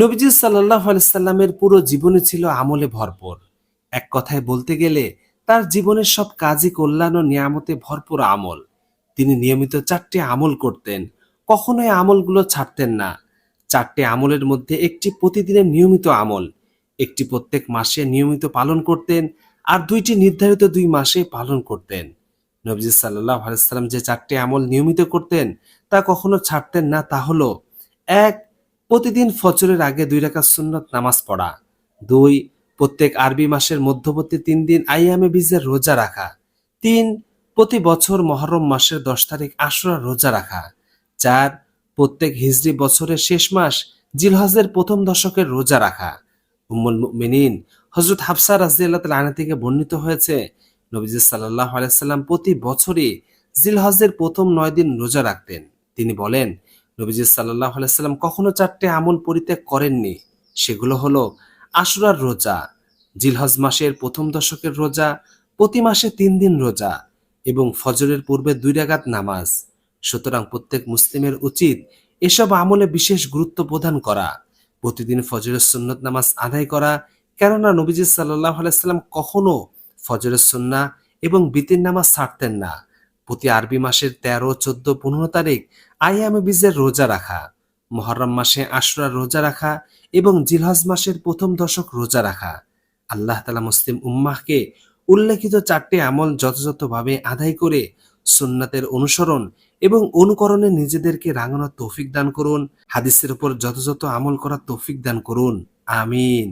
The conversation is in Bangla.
নবীজি সাল্লাহ আলাইসাল্লামের পুরো জীবনে ছিল আমলে ভরপুর। এক কথায় বলতে গেলে, তার জীবনের সব কাজই কল্যাণ ও নিয়ামতে ভরপুর আমল। তিনি নিয়মিত চারটি আমল করতেন, কখনোই আমলগুলো ছাড়তেন না। চারটি আমলের মধ্যে একটি প্রতিদিনের নিয়মিত আমল, একটি প্রত্যেক মাসে নিয়মিত পালন করতেন আর দুইটি নির্ধারিত দুই মাসে পালন করতেন। নবজি সাল্লাহ আলাইসাল্লাম যে চারটি আমল নিয়মিত করতেন তা কখনো ছাড়তেন না, তা হলো, এক প্রতিদিন ফজরের আগে দুই রাকাত সুন্নত নামাজ পড়া। দুই, প্রত্যেক আরবি মাসের মধ্যবর্তী তিন দিন আইয়ামে বীজের রোজা রাখা। তিন, প্রতি বছর মহরম মাসের দশ তারিখ আশুরা রোজা রাখা। চার, প্রত্যেক হিজরি বছরের শেষ মাস জিলহজের প্রথম দশকের রোজা রাখা। উম্মুল মুমিনিন হজরত হাফসা রাজিয়াল্লাহ আনা থেকে বর্ণিত হয়েছে, নবীজি সাল্লাহ আলাইসাল্লাম প্রতি বছরই জিলহজের প্রথম নয় দিন রোজা রাখতেন। তিনি বলেন নবীজি সাল্লাহ আলাইসাল্লাম কখনো চারটে আমল পরিত্যাগ করেননি। সেগুলো হলো আশুরার রোজা, জিলহজ মাসের প্রথম দশকের রোজা, প্রতি মাসে তিন দিন রোজা এবং ফজরের পূর্বে দুই রাগাত নামাজ। সুতরাং প্রত্যেক মুসলিমের উচিত এসব আমলে বিশেষ গুরুত্ব প্রদান করা, প্রতিদিন ফজরের সুন্নত নামাজ আদায় করা, কেননা নবীজি সাল্লাহ আলাইসাল্লাম কখনো ফজরের সুন্না এবং বিতির নামাজ ছাড়তেন না। প্রতি আরবি মাসের তেরো, চোদ্দ, পনেরো তারিখ আইয়ামে বীজের রোজা রাখা, মহরম মাসে আশুরার রোজা রাখা এবং জিলহজ মাসের প্রথম দশক রোজা রাখা। আল্লাহ তালা মুসলিম উম্মাহকে উল্লেখিত চারটি আমল যথাযথভাবে আদায় করে সুন্নাতের অনুসরণ এবং অনুকরণে নিজেদেরকে রাঙানোর তৌফিক দান করুন, হাদিসের উপর যথাযথ আমল করার তৌফিক দান করুন। আমিন।